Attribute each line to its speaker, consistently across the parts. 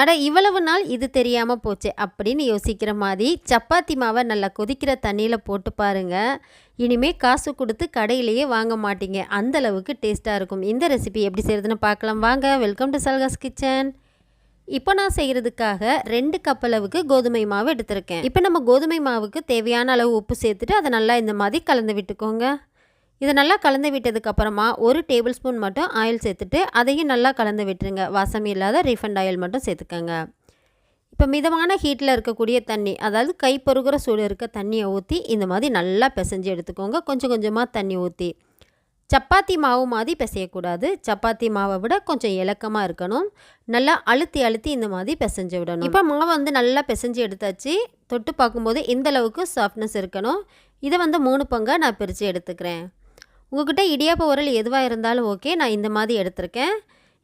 Speaker 1: அட இவ்வளவு நாள் இது தெரியாமல் போச்சு அப்படின்னு யோசிக்கிற மாதிரி சப்பாத்தி மாவை நல்லா கொதிக்கிற தண்ணியில் போட்டு பாருங்க. இனிமே காசு கொடுத்து கடையிலேயே வாங்க மாட்டீங்க. அந்த அளவுக்கு டேஸ்ட்டாக இருக்கும். இந்த ரெசிபி எப்படி செய்கிறதுன்னு பார்க்கலாம். வாங்க வெல்கம் டு சல்காஸ் கிச்சன். இப்போ நான் செய்கிறதுக்காக ரெண்டு கப் அளவுக்கு கோதுமை மாவு எடுத்திருக்கேன். இப்போ நம்ம கோதுமை மாவுக்கு தேவையான அளவு உப்பு சேர்த்துட்டு அதை நல்லா இந்த மாதிரி கலந்து விட்டுக்கோங்க. இதை நல்லா கலந்து விட்டதுக்கப்புறமா ஒரு டேபிள் ஸ்பூன் மட்டும் ஆயில் சேர்த்துட்டு அதையும் நல்லா கலந்து விட்டுருங்க. வாசம் இல்லாத ரீஃபண்ட் ஆயில் மட்டும் சேர்த்துக்கோங்க. இப்போ மிதமான ஹீட்டில் இருக்கக்கூடிய தண்ணி அதாவது கை பொறுகிற சூடு இருக்க தண்ணியை ஊற்றி இந்த மாதிரி நல்லா பிசைஞ்சு எடுத்துக்கோங்க. கொஞ்சம் கொஞ்சமாக தண்ணி ஊற்றி சப்பாத்தி மாவு மாதிரி பிசையக்கூடாது. சப்பாத்தி மாவை விட கொஞ்சம் இலக்கமாக இருக்கணும். நல்லா அழுத்தி அழுத்தி இந்த மாதிரி பிசைஞ்சு விடணும். இப்போ மாவை வந்து நல்லா பிசைஞ்சு எடுத்தாச்சு. தொட்டு பார்க்கும்போது இந்த அளவுக்கு சாஃப்ட்னஸ் இருக்கணும். இதை வந்து மூணு பங்காக நான் பிரித்து எடுத்துக்கிறேன். உங்கள்கிட்ட இடியாப்ப உரல் எதுவாக இருந்தாலும் ஓகே நான் இந்த மாதிரி எடுத்திருக்கேன்.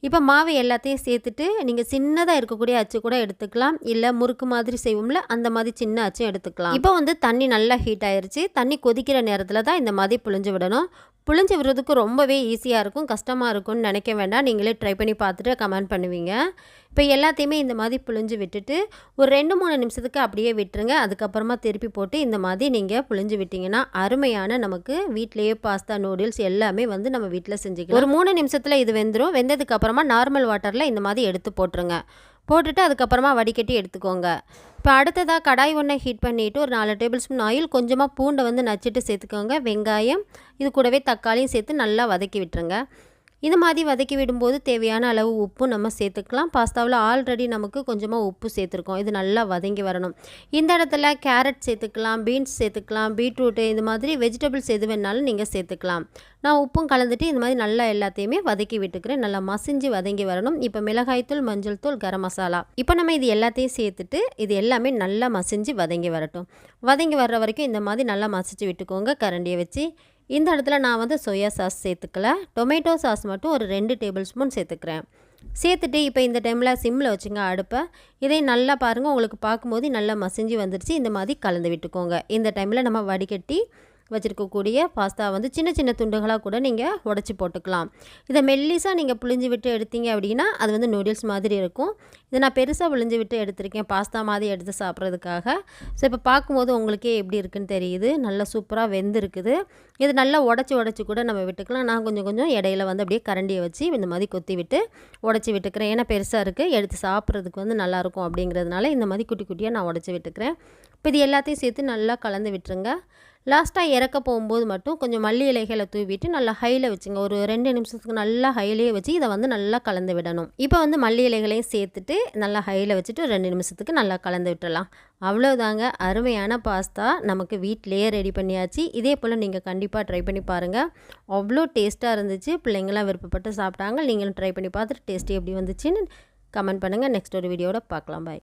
Speaker 1: இப்போ மாவு எல்லாத்தையும் சேர்த்துட்டு நீங்கள் சின்னதாக இருக்கக்கூடிய அச்சு கூட எடுத்துக்கலாம். இல்லை முறுக்கு மாதிரி செய்வோம்ல அந்த மாதிரி சின்ன அச்சும் எடுத்துக்கலாம். இப்போ வந்து தண்ணி நல்லா ஹீட் ஆயிடுச்சு தண்ணி கொதிக்கிற நேரத்தில் தான் இந்த மாதிரி புழிஞ்சு விடணும். புழிஞ்சு விடுறதுக்கு ரொம்பவே ஈஸியாக இருக்கும் கஷ்டமாக இருக்கும்னு நினைக்க வேண்டாம். நீங்களே ட்ரை பண்ணி பார்த்துட்டு கமெண்ட் பண்ணுவீங்க. இப்போ எல்லாத்தையுமே இந்த மாதிரி புழிஞ்சு விட்டுட்டு ஒரு ரெண்டு மூணு நிமிஷத்துக்கு அப்படியே விட்டுருங்க. அதுக்கப்புறமா திருப்பி போட்டு இந்த மாதிரி நீங்கள் புழிஞ்சு விட்டிங்கன்னா அருமையான நமக்கு வீட்லேயே பாஸ்தா நூடுல்ஸ் எல்லாமே வந்து நம்ம வீட்டில் செஞ்சுக்கலாம். ஒரு மூணு நிமிஷத்தில் இது வெந்துடும் வெந்ததுக்கப்புறமா நார்மல் வாட்டரில் இந்த மாதிரி எடுத்து போட்டுருங்க. போட்டுட்டு அதுக்கப்புறமா வடிகட்டி எடுத்துக்கோங்க. இப்போ அடுத்ததாக கடாய் ஒன்றை ஹீட் பண்ணிவிட்டு ஒரு நாலு டேபிள் ஸ்பூன் ஆயில் கொஞ்சமாக பூண்டை வந்து நச்சுட்டு சேர்த்துக்கோங்க. வெங்காயம் இது கூடவே தக்காளியும் சேர்த்து நல்லா வதக்கி விட்டுருங்க. இது மாதிரி வதக்கி விடும்போது தேவையான அளவு உப்பு நம்ம சேர்த்துக்கலாம். பாஸ்தாவில் ஆல்ரெடி நமக்கு கொஞ்சமாக உப்பு சேர்த்துருக்கோம். இது நல்லா வதங்கி வரணும். இந்த இடத்துல கேரட் சேர்த்துக்கலாம் பீன்ஸ் சேர்த்துக்கலாம் பீட்ரூட்டு இது மாதிரி வெஜிடபிள்ஸ் எது வேணாலும் நீங்கள் சேர்த்துக்கலாம். நான் உப்பும் கலந்துட்டு இந்த மாதிரி நல்லா எல்லாத்தையுமே வதக்கி விட்டுக்கிறேன். நல்லா மசிஞ்சு வதங்கி வரணும். இப்போ மிளகாய்த்தூள் மஞ்சள் தூள் கரம் மசாலா. இப்போ நம்ம இது எல்லாத்தையும் சேர்த்துட்டு இது எல்லாமே நல்லா மசிஞ்சு வதங்கி வரட்டும். வதங்கி வர்ற வரைக்கும் இந்த மாதிரி நல்லா மசிச்சு விட்டுக்கோங்க. கரண்டியை வச்சு இந்த இடத்துல நான் வந்து சோயா சாஸ் சேர்த்துக்கல. டொமேட்டோ சாஸ் மட்டும் ஒரு ரெண்டு டேபிள் ஸ்பூன் சேர்த்துக்கிறேன். சேர்த்துட்டு இப்போ இந்த டைமில் சிம்மில் வச்சுங்க அடுப்பை. இதை நல்லா பாருங்கள் உங்களுக்கு பார்க்கும்போது நல்லா மசிஞ்சு வந்துருச்சு. இந்த மாதிரி கலந்து விட்டுக்கோங்க. இந்த டைமில் நம்ம வடிகட்டி வச்சுருக்கக்கூடிய பாஸ்தா வந்து சின்ன சின்ன துண்டுகளாக கூட நீங்கள் உடச்சி போட்டுக்கலாம். இதை மெல்லிஸாக நீங்கள் புளிஞ்சு விட்டு எடுத்தீங்க அப்படின்னா அது வந்து நூடுல்ஸ் மாதிரி இருக்கும். இதை நான் பெருசாக புளிஞ்சு விட்டு எடுத்திருக்கேன். பாஸ்தா மாதிரி எடுத்து சாப்பிட்றதுக்காக. ஸோ இப்போ பார்க்கும்போது உங்களுக்கே எப்படி இருக்குன்னு தெரியுது. நல்லா சூப்பராக வெந்திருக்குது. இது நல்லா உடச்சி உடச்சி கூட நம்ம விட்டுக்கலாம். நான் கொஞ்சம் கொஞ்சம் இடையில வந்து அப்படியே கரண்டியை வச்சு இந்த மாதிரி கொத்தி விட்டு உடச்சி விட்டுக்கிறேன். ஏன்னா பெருசாக இருக்குது எடுத்து சாப்பிட்றதுக்கு வந்து நல்லாயிருக்கும் அப்படிங்கிறதுனால இந்த மாதிரி குட்டி குட்டியாக நான் உடச்சி விட்டுக்கிறேன். இப்போ இது எல்லாத்தையும் சேர்த்து நல்லா கலந்து விட்டுருங்க. லாஸ்ட்டாக இறக்க போகும்போது மட்டும் கொஞ்சம் மல்லி இலைகளை தூவிட்டு நல்லா ஹையில் வச்சுங்க. ஒரு ரெண்டு நிமிஷத்துக்கு நல்லா ஹையிலேயே வச்சு இதை வந்து நல்லா கலந்து விடணும். இப்போ வந்து மல்லி இலைகளையும் சேர்த்துட்டு நல்லா ஹையில் வச்சுட்டு ரெண்டு நிமிஷத்துக்கு நல்லா கலந்து விட்டுடலாம் அவ்வளோதாங்க அருமையான பாஸ்தா நமக்கு வீட்டிலேயே ரெடி பண்ணியாச்சு. இதே போல் நீங்கள் கண்டிப்பாக ட்ரை பண்ணி பாருங்கள் அவ்வளோ டேஸ்ட்டாக இருந்துச்சு. பிள்ளைங்களாம் விருப்பப்பட்டு சாப்பிட்டாங்க. நீங்களும் ட்ரை பண்ணி பார்த்துட்டு டேஸ்ட்டு எப்படி வந்துச்சுன்னு கமெண்ட் பண்ணுங்கள் நெக்ஸ்ட் ஒரு வீடியோட பார்க்கலாம். பாய்